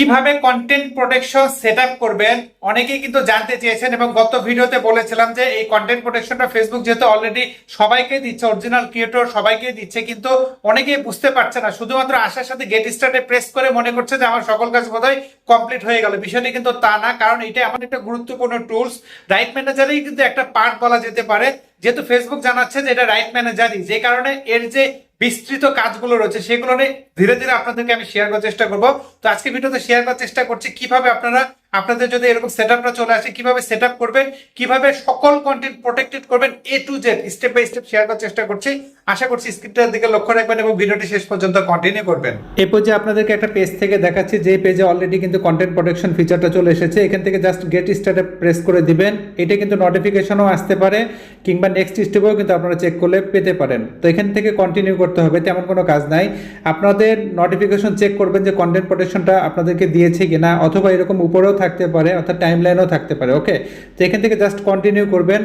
কীভাবে content protection set করবেন? অনেকেই কিন্তু জানতে চেয়েছেন এবং গত ভিডিওতে বলেছিলাম যে এই কন্টেন্ট প্রোটেকশনটা ফেসবুক যেহেতু অলরেডি সবাইকে দিচ্ছে অরিজিনাল ক্রিয়েটর সবাইকে দিচ্ছে, কিন্তু অনেকেই বুঝতে পারছে না। শুধুমাত্র আসার সাথে গেট স্টার্টে প্রেস করে মনে করছে যে আমার সকল কাজ বোধহয় কমপ্লিট হয়ে গেল। বিষয়টি কিন্তু তা না, কারণ এটা এমন একটা গুরুত্বপূর্ণ টুলস রাইট ম্যানেজারেই কিন্তু একটা পার্ট বলা যেতে পারে। যেহেতু ফেসবুক জানাচ্ছে যে এটা রাইট ম্যানেজারই যে কারণে এর যে বিস্তৃত কাজগুলো রয়েছে সেগুলো নিয়ে ধীরে ধীরে আপনাদেরকে আমি শেয়ার করার চেষ্টা করব। তো আজকে ভিডিওতে শেয়ার করার চেষ্টা করছি কীভাবে আপনারা আপনাদের যদি এরকম সেট আপটা চলে আসে, কীভাবে সেট আপ করবেন, কীভাবে সকল কন্টেন্ট প্রোটেক্টেড করবেন A to Z step by step share করার চেষ্টা করছি। আশা করছি স্ক্রিপ্টের দিকে লক্ষ্য রাখবেন এবং ভিডিওটি শেষ পর্যন্ত কন্টিনিউ করবেন। এই পর্যায়ে আপনাদেরকে একটা পেজ থেকে দেখাচ্ছি, যে পেজে অলরেডি কিন্তু কন্টেন্ট প্রোটেকশন ফিচারটা চলে এসেছে। এখান থেকে জাস্ট গেট স্টার্টে প্রেস করে দিবেন। এটা কিন্তু নোটিফিকেশনও আসতে পারে, কিংবা নেক্সট স্টেপেও কিন্তু আপনারা চেক করলে পেতে পারেন। তো এখান থেকে কন্টিনিউ করতে হবে, তেমন কোনো কাজ নাই। আপনাদের নোটিফিকেশন চেক করবেন যে কন্টেন্ট প্রোটেকশনটা আপনাদেরকে দিয়েছে কিনা, অথবা এরকম উপরেও থাকতে পারে, অর্থাৎ টাইম লাইনও থাকতে পারে ওকে তো এখান থেকে জাস্ট কন্টিনিউ করবেন,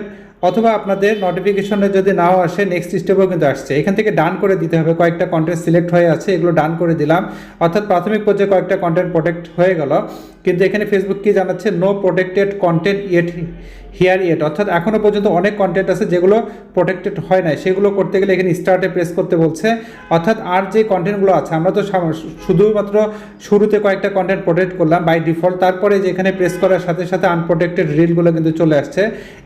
অথবা আপনাদের নোটিফিকেশনে যদি নাও আসে নেক্সট স্টেপও কিন্তু আসছে। এখান থেকে ডান করে দিতে হবে, কয়েকটা কন্টেন্ট সিলেক্ট হয়ে আছে, এগুলো ডান করে দিলাম। অর্থাৎ প্রাথমিক পর্যায়ে কয়েকটা কন্টেন্ট প্রোটেক্ট হয়ে গেল। কিন্তু এখানে ফেসবুক কি জানাচ্ছে? No protected content yet here yet অর্থাৎ এখনও পর্যন্ত অনেক কন্টেন্ট আছে যেগুলো প্রোটেক্টেড হয় নাই। সেগুলো করতে গেলে এখানে স্টার্টে প্রেস করতে বলছে। অর্থাৎ আর যে কন্টেন্টগুলো আছে, আমরা তো শুধুমাত্র শুরুতে কয়েকটা কন্টেন্ট প্রোটেক্ট করলাম বাই ডিফল্ট তারপরে যে এখানে প্রেস করার সাথে সাথে আনপ্রোটেক্টেড রিলগুলো কিন্তু চলে আসছে।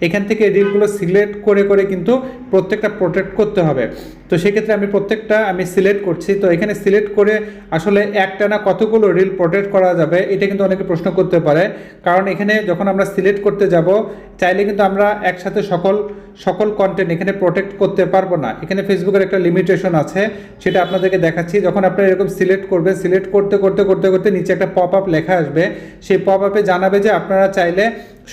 এখান থেকে রিলগুলো সিলেক্ট করে করে কিন্তু প্রত্যেকটা প্রোটেক্ট করতে হবে। তো সেক্ষেত্রে আমি প্রত্যেকটা আমি সিলেক্ট করছি। তো এখানে সিলেক্ট করে আসলে একটা না কতগুলো রিল প্রোটেক্ট করা যাবে, এটা কিন্তু অনেকে প্রশ্ন করতে পারে। কারণ এখানে যখন আমরা সিলেক্ট করতে যাব, চাইলে কিন্তু আমরা একসাথে সকল সকল কন্টেন্ট এখানে প্রোটেক্ট করতে পারব না। এখানে ফেসবুকের একটা লিমিটেশন আছে, সেটা আপনাদেরকে দেখাচ্ছি। যখন আপনারা এরকম সিলেক্ট করবেন সিলেক্ট করতে করতে করতে করতে নিচে একটা পপ আপ লেখা আসবে। সেই পপ আপে জানাবে যে আপনারা চাইলে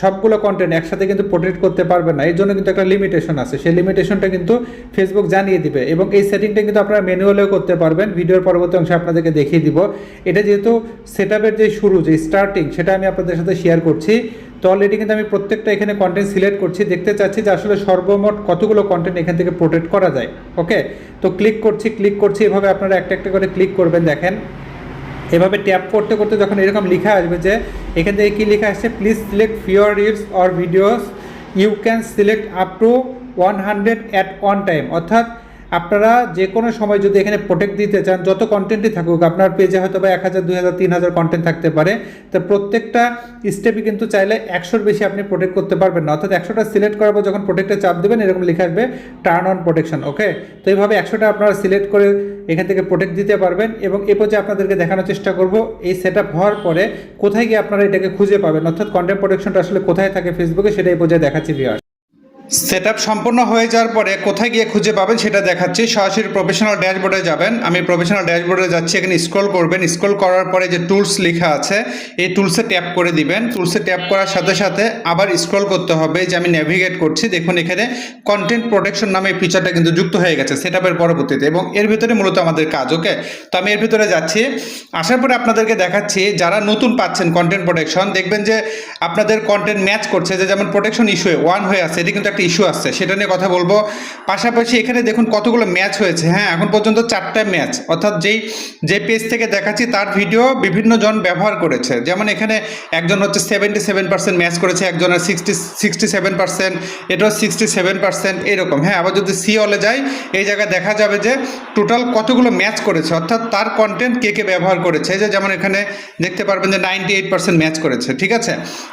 সবগুলো কন্টেন্ট একসাথে কিন্তু প্রোটেক্ট করতে পারবে না। এর জন্য কিন্তু একটা লিমিটেশন আছে। সেই লিমিটেশনটা কিন্তু ফেসবুক জানিয়ে দিবে এবং এই সেটিংটা কিন্তু আপনারা ম্যানুয়ালেও করতে পারবেন। ভিডিওর পরবর্তী অংশে আপনাদেরকে দেখিয়ে দিব। এটা যেহেতু সেট যে শুরু, যে স্টার্টিং সেটা আমি আপনাদের সাথে শেয়ার করছি। তো অলরেডি কিন্তু আমি প্রত্যেকটা এখানে কন্টেন্ট সিলেক্ট করছি। দেখতে চাচ্ছি যে আসলে সর্বমোট কতগুলো কন্টেন্ট এখান থেকে প্রোটেক্ট করা যায়। ওকে তো ক্লিক করছি ক্লিক করছি। এভাবে আপনারা একটা একটা করে ক্লিক করবেন, দেখেন। এভাবে ট্যাপ করতে করতে যখন এরকম লেখা আসবে যে, এখান থেকে কী লেখা আসছে? Please select fewer reels or videos you can select up to one hundred at one time অর্থাৎ আপনারা যে কোনো সময় যদি এখানে প্রোটেক্ট দিতে চান, যত কন্টেন্টই থাকুক, আপনার পেজে হয়তো বা এক হাজার, দুই হাজার, তিন হাজার কন্টেন্ট থাকতে পারে। তো প্রত্যেকটা স্টেপই কিন্তু চাইলে একশোর বেশি আপনি প্রোটেক্ট করতে পারবেন না। অর্থাৎ একশোটা সিলেক্ট করার পর যখন প্রোটেক্টে চাপ দেবেন, এরকম লেখা আসবে টার্ন অন প্রোটেকশন ওকে তো এইভাবে একশোটা আপনারা সিলেক্ট করে এখান থেকে প্রোটেক্ট দিতে পারবেন এবং এ পর্যায়ে আপনাদেরকে দেখানোর চেষ্টা করব, এই সেট হওয়ার পরে কোথায় গিয়ে আপনারা এটাকে খুঁজে পাবেন। অর্থাৎ কন্টেন্ট প্রোটেকশনটা আসলে কোথায় থাকে ফেসবুকে সেটা এই পর্যায়ে দেখাচ্ছি ভিউয়ার সেট সম্পূর্ণ হয়ে যাওয়ার পরে কোথায় গিয়ে খুঁজে পাবেন সেটা দেখাচ্ছি। সরাসরি প্রফেশনাল ড্যাশবোর্ডে যাবেন। আমি প্রফেশনাল ড্যাশবোর্ডে যাচ্ছি, এখানে স্ক্রল করবেন। স্ক্রল করার পরে যে টুলস লেখা আছে, এই টুলসে ট্যাপ করে দিবেন। টুলসে ট্যাপ করার সাথে সাথে আবার স্ক্রল করতে হবে যে আমি নেভিগেট করছি। দেখুন, এখানে কন্টেন্ট প্রোটেকশন নামে এই ফিচারটা কিন্তু যুক্ত হয়ে গেছে সেট পরবর্তীতে এবং এর ভিতরে মূলত আমাদের কাজ ওকে তো আমি এর ভিতরে যাচ্ছি। আসার পরে আপনাদেরকে দেখাচ্ছি, যারা নতুন পাচ্ছেন কন্টেন্ট প্রোটেকশন দেখবেন যে আপনাদের কন্টেন্ট ম্যাচ করছে। যে যেমন প্রোটেকশন ইস্যু ওয়ান হয়ে আছে, এটি কিন্তু একটা ইস্যু আসছে, সেটা নিয়ে কথা বলব। পাশাপাশি এখানে দেখুন কতগুলো ম্যাচ হয়েছে। হ্যাঁ এখন পর্যন্ত চারটা ম্যাচ অর্থাৎ যেই যে পেজ থেকে দেখাচ্ছি, তার ভিডিও বিভিন্ন জন ব্যবহার করেছে। যেমন এখানে একজন হচ্ছে সেভেন্টি সেভেন পার্সেন্ট ম্যাচ করেছে একজনের সিক্সটি সিক্সটি সেভেন পার্সেন্ট এটাও সিক্সটি সেভেন পার্সেন্ট এরকম। হ্যাঁ আবার যদি সি অলে যাই, এই জায়গায় দেখা যাবে যে টোটাল কতগুলো ম্যাচ করেছে। অর্থাৎ তার কন্টেন্ট কে কে ব্যবহার করেছে। যে যেমন এখানে দেখতে পারবেন যে নাইনটি এইট পার্সেন্ট ম্যাচ করেছে, ঠিক আছে?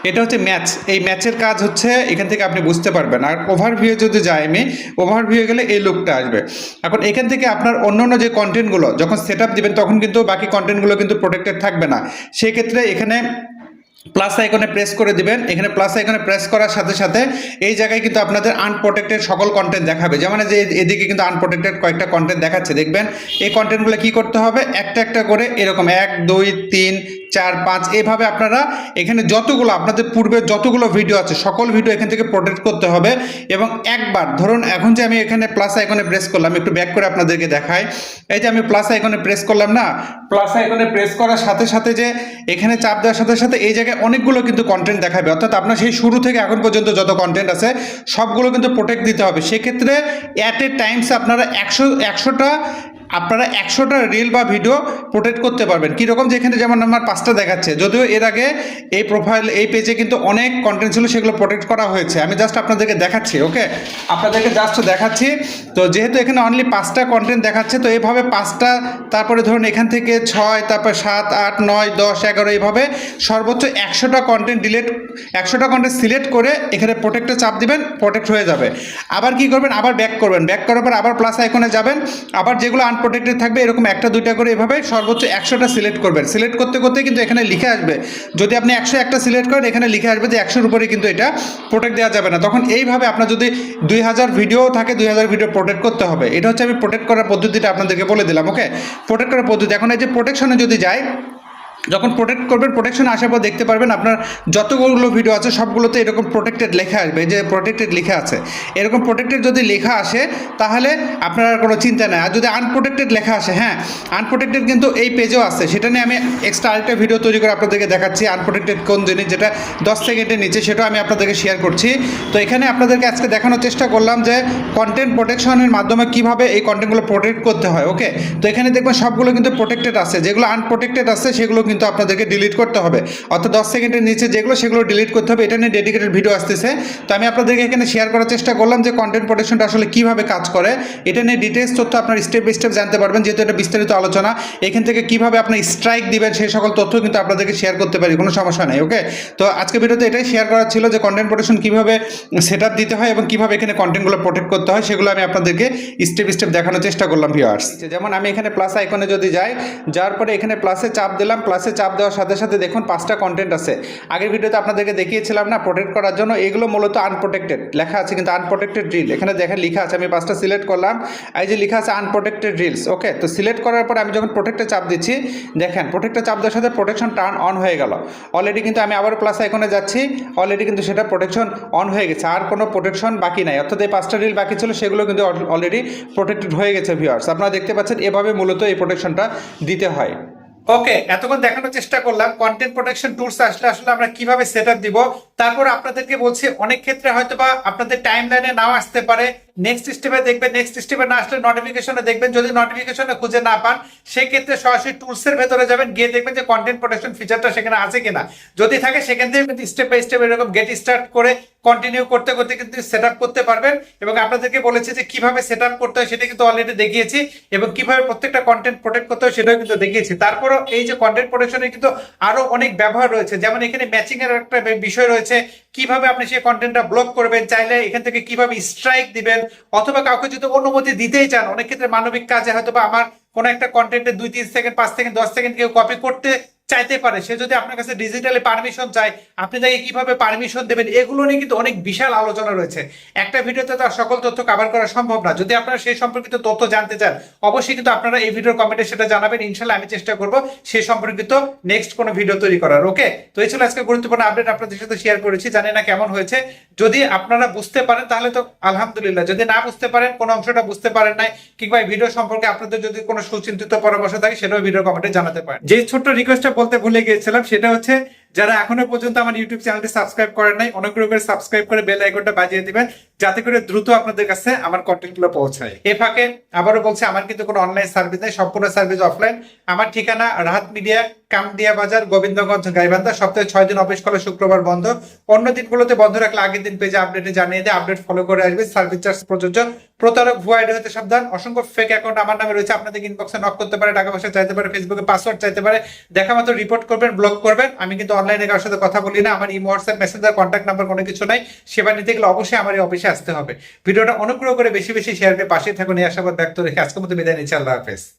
এটা হচ্ছে ম্যাচ এই ম্যাচের কাজ হচ্ছে, এখান থেকে আপনি বুঝতে পারবেন। আর ওভারভিউ যদি যায় আমি ওভারভিউ গেলে এই লুকটা আসবে। এখন এখান থেকে আপনার অন্য অন্য যে কন্টেন্টগুলো যখন সেট আপ দিবেন, তখন কিন্তু বাকি কন্টেন্টগুলো কিন্তু প্রোটেক্টেড থাকবে না। সেক্ষেত্রে এখানে প্লাস আইকনে প্রেস করে দিবেন। এখানে প্লাস আইকনে প্রেস করার সাথে সাথে এই জায়গায় কিন্তু আপনাদের আনপ্রোটেক্টেড সকল কন্টেন্ট দেখাবে। যেমন যে এদিকে কিন্তু আনপ্রোটেক্টেড কয়েকটা কন্টেন্ট দেখাচ্ছে, দেখবেন? এই কন্টেন্টগুলো কি করতে হবে? একটা একটা করে এরকম এক, দুই, তিন, চার, পাঁচ, এভাবে আপনারা এখানে যতগুলো আপনাদের পূর্বে যতগুলো ভিডিও আছে, সকল ভিডিও এখান থেকে প্রোটেক্ট করতে হবে। এবং একবার, ধরুন এখন যে আমি এখানে প্লাস আইকনে প্রেস করলাম একটু ব্যাক করে আপনাদেরকে দেখাই। এই যে আমি প্লাস আইকনে প্রেস করলাম না প্লাস আইকনে প্রেস করার সাথে সাথে যে এখানে চাপ দেওয়ার সাথে সাথে এই জায়গায় অনেকগুলো কিন্তু কন্টেন্ট দেখাবে। অর্থাৎ আপনার সেই শুরু থেকে এখন পর্যন্ত যত কন্টেন্ট আছে, সবগুলো কিন্তু প্রোটেক্ট দিতে হবে। সেক্ষেত্রে অ্যাট এ টাইমস আপনারা একশো, একশোটা আপনারা একশোটা রিল বা ভিডিও প্রোটেক্ট করতে পারবেন। কীরকম? যেখানে যেমন আমার পাঁচটা দেখাচ্ছে। যদিও এর আগে এই প্রোফাইল এই পেজে কিন্তু অনেক কন্টেন্ট ছিল, সেগুলো প্রোটেক্ট করা হয়েছে। আমি জাস্ট আপনাদেরকে দেখাচ্ছি ওকে আপনাদেরকে জাস্ট দেখাচ্ছি। তো যেহেতু এখানে অনলি পাঁচটা কন্টেন্ট দেখাচ্ছে, তো এইভাবে পাঁচটা, তারপরে ধরুন এখান থেকে ছয়, তারপর সাত, আট, নয়, দশ, এগারো, এইভাবে সর্বোচ্চ একশোটা কন্টেন্ট ডিলেট একশোটা কন্টেন্ট সিলেক্ট করে এখানে প্রোটেক্টে চাপ দিবেন প্রোটেক্ট হয়ে যাবে। আবার কি করবেন? আবার ব্যাক করবেন। ব্যাক করার পর আবার প্লাস আইকনে যাবেন। আবার যেগুলো আনপ্রোটেক্টেড থাকবে, এরকম একটা, দুইটা করে এভাবে সর্বোচ্চ একশোটা সিলেক্ট করবেন। সিলেক্ট করতে করতে কিন্তু এখানে লিখে আসবে। যদি আপনি একশো একটা সিলেক্ট করেন, এখানে লিখে আসবে যে একশোর উপরে কিন্তু এটা প্রোটেক্ট দেওয়া যাবে না। তখন এইভাবে আপনার যদি দুই হাজার ভিডিও থাকে, দুই হাজার ভিডিও প্রোটেক্ট করতে হবে। এটা হচ্ছে আমি প্রোটেক্ট করার পদ্ধতিটা আপনাদেরকে বলে দিলাম ওকে প্রোটেক্ট করার পদ্ধতি। এখন এই যে প্রোটেকশনে যদি যায় যখন প্রোটেক্ট করবেন প্রোটেকশন আসার পর দেখতে পারবেন আপনার যতগুলো ভিডিও আছে, সবগুলোতে এরকম প্রোটেক্টেড লেখা আসবে যে প্রোটেক্টেড লেখা আছে। এরকম প্রোটেক্টেড যদি লেখা আসে, তাহলে আপনার আর কোনো চিন্তা নেই। আর যদি আনপ্রোটেক্টেড লেখা আসে হ্যাঁ আনপ্রোটেক্টেড কিন্তু এই পেজেও আছে। সেটা নিয়ে আমি এক্সট্রা আরেকটা ভিডিও তৈরি করে আপনাদেরকে দেখাচ্ছি আনপ্রোটেক্টেড কোন জিনিস, যেটা দশ সেকেন্ডের নিচে, সেটাও আমি আপনাদেরকে শেয়ার করছি। তো এখানে আপনাদেরকে আজকে দেখানোর চেষ্টা করলাম যে কন্টেন্ট প্রোটেকশনের মাধ্যমে কীভাবে এই কন্টেন্টগুলো প্রোটেক্ট করতে হয় ওকে তো এখানে দেখবেন সবগুলো কিন্তু প্রোটেক্টেড আছে। যেগুলো আনপ্রোটেক্টেড আছে, সেগুলো কিন্তু আপনাদেরকে ডিলিট করতে হবে। অর্থাৎ দশ সেকেন্ডের নিচে যেগুলো, সেগুলো ডিলিট করতে হবে। এটা নিয়ে ডেডিকেটেড ভিডিও আসতেছে। তো আমি আপনাদেরকে এখানে শেয়ার করার চেষ্টা করলাম যে কন্টেন্ট প্রোটেকশনটা আসলে কীভাবে কাজ করে। এটা নিয়ে ডিটেলস তথ্য আপনার স্টেপ বাই স্টেপ জানতে পারবেন, যেহেতু এটা বিস্তারিত আলোচনা। এখান থেকে কীভাবে আপনি স্ট্রাইক দিবেন, সেই সকল তথ্য কিন্তু আপনাদেরকে শেয়ার করতে পারি। কোনো সমস্যা নেই ওকে তো আজকে ভিডিওতে এটাই শেয়ার করার ছিল যে কন্টেন্ট প্রোটেকশন কীভাবে সেট দিতে হয় এবং কীভাবে এখানে কন্টেন্টগুলো প্রোটেক্ট করতে হয়, সেগুলো আমি আপনাদেরকে স্টেপ স্টেপ দেখানোর চেষ্টা করলাম ভিউয়ার্স যেমন আমি এখানে প্লাস আইকনে যদি যাই, যাওয়ার পরে এখানে প্লাসে চাপ দিলাম প্লাসে চাপ দেওয়ার সাথে সাথে দেখুন পাঁচটা কন্টেন্ট আছে। আগের ভিডিওতে আপনাদেরকে দেখিয়েছিলাম না প্রোটেক্ট করার জন্য এগুলো মূলত আনপ্রোটেক্টেড লেখা আছে কিন্তু আনপ্রোটেক্টেড রিল এখানে দেখেন লেখা আছে, আমি পাঁচটা সিলেক্ট করলাম। এই যে লেখা আছে আনপ্রোটেক্টেড রিলস ওকে তো সিলেক্ট করার পরে আমি যখন প্রোটেক্টে চাপ দিচ্ছি, দেখেন প্রোটেক্টে চাপ দেওয়ার সাথে প্রোটেকশন টার্ন অন হয়ে গেল। অলরেডি কিন্তু আমি আবার প্লাস আইকনে যাচ্ছি অলরেডি কিন্তু সেটা প্রোটেকশন অন হয়ে গেছে। আর কোনো প্রোটেকশন বাকি নাই। অর্থাৎ এই পাঁচটা রিল বাকি ছিল, সেগুলো কিন্তু অলরেডি প্রোটেক্টেড হয়ে গেছে ভিউয়ার্স আপনারা দেখতে পাচ্ছেন, এভাবে মূলত এই প্রোটেকশনটা দিতে হয়। ওকে এতক্ষণ দেখানোর চেষ্টা করলাম। কন্টেন্ট প্রোটেকশন টুলস আসলে আসলে আমরা কীভাবে সেট দিব? তারপর আপনাদেরকে বলছি, অনেক ক্ষেত্রে হয়তো বা আপনাদের টাইম লাইনে নাও আসতে পারে। নেক্সট স্টেপে দেখবেন নেক্সট স্টেপে না আসলে নোটিফিকেশনে দেখবেন। যদি নোটিফিকেশনে খুঁজে না পান, সেক্ষেত্রে সরাসরি টুলসের ভেতরে যাবেন, গিয়ে দেখবেন যে কন্টেন্ট প্রোটেকশন ফিচারটা সেখানে আছে কিনা। যদি থাকে, সেখান থেকে কিন্তু স্টেপ বাই স্টেপ এরকম গেট স্টার্ট করে কন্টিনিউ করতে করতে কিন্তু সেট করতে পারবেন। এবং আপনাদেরকে বলেছি যে কীভাবে সেট করতে হয় সেটা কিন্তু অলরেডি দেখিয়েছি এবং কীভাবে প্রত্যেকটা কন্টেন্ট প্রোটেক্ট করতে হয় সেটাও কিন্তু দেখিয়েছি। তারপরও এই যে কন্টেন্ট প্রোটেকশনের কিন্তু আরও অনেক ব্যবহার রয়েছে। যেমন এখানে ম্যাচিং এর একটা বিষয় রয়েছে, কীভাবে আপনি সেই কন্টেন্টটা ব্লক করবেন, চাইলে এখান থেকে কীভাবে স্ট্রাইক দিবেন অথবা কাউকে যদি অনুমতি দিতেই চান, অনেক ক্ষেত্রে মানবিক কাজে হয়তো বা আমার কোনো একটা কন্টেন্টে দুই, তিন সেকেন্ড পাঁচ সেকেন্ড দশ সেকেন্ড কেউ কপি করতে চাইতে পারে। সে যদি আপনার কাছে ডিজিটালি পারমিশন চায়, আপনি তাকে কীভাবে পারমিশন দেবেন, এগুলো নিয়ে কিন্তু অনেক বিশাল আলোচনা রয়েছে। একটা ভিডিওতে তার সকল তথ্য কভার করা সম্ভব না। যদি আপনারা সেই সম্পর্কিত তথ্য জানতে চান, অবশ্যই কিন্তু আপনারা এই ভিডিওর কমেন্টে সেটা জানাবেন। ইনশাল্লাহ আমি চেষ্টা করব সেই সম্পর্কিত নেক্সট কোনো ভিডিও তৈরি করার। ওকে তো এই ছিল আজকে গুরুত্বপূর্ণ আপডেট আপনাদের সাথে শেয়ার করেছি। জানি না কেমন হয়েছে। যদি আপনারা বুঝতে পারেন, তাহলে তো আলহামদুলিল্লাহ। যদি না বুঝতে পারেন, কোন অংশটা বুঝতে পারেন নাই, কিংবা এই ভিডিও সম্পর্কে আপনাদের যদি কোনো সুচিন্তিত পরামর্শ থাকে, সেটাও ভিডিও কমেন্টে জানাতে পারেন। যে ছোট্ট রিকোয়েস্টটা বলতে ভুলে গিয়েছিলাম সেটা হচ্ছে যারা এখনও পর্যন্ত আমার ইউটিউব চ্যানেলটি সাবস্ক্রাইব করেন নাই, অনুগ্রহ করে সাবস্ক্রাইব করে বেল আইকনটা বাজিয়ে দিবেন, যাতে করে দ্রুত আপনাদের কাছে আমার কন্টেন্টগুলো পৌঁছায়। এ ফাঁকে আবারও বলছি, আমার কিন্তু কোনো অনলাইন সার্ভিস নেই, সম্পূর্ণ সার্ভিস অফলাইন আমার ঠিকানা রাহাত মিডিয়া কামদিয়া বাজার, গোবিন্দগঞ্জ, গাইবান্ধা। সপ্তাহে ছয় দিন অফিস খোলা শুক্রবার বন্ধ। অন্য দিনগুলোতে বন্ধ রাখলে আগের দিন পেজে আপডেটে জানিয়ে দেয় আপডেট ফলো করে আসবে সার্ভিস চার্জ প্রযোজ্য। প্রতারক, ভুয়া আইডি হতে সাবধান। অসংখ্য ফেক অ্যাকাউন্ট আমার নামে রয়েছে আপনাদের ইনবক্সে নক করতে পারে, টাকা পয়সা চাইতে পারে ফেসবুকে পাসওয়ার্ড চাইতে পারে। দেখা মাত্র রিপোর্ট করবেন ব্লক করবেন। আমি কিন্তু অনলাইনে কারোর সাথে কথা বলি না, আমার imo WhatsApp messenger contact number কোনো কিছু নাই, সেবা নিতে গেলে অবশ্যই আমার এই অফিসে আসতে হবে। ভিডিওটা অনুগ্রহ করে বেশি বেশি শেয়ার করে পাশে থাকুন, এই আশাবাদ ব্যক্ত রেখে আজকের মতো বিদায় নিচ্ছি, আল্লাহ হাফেজ।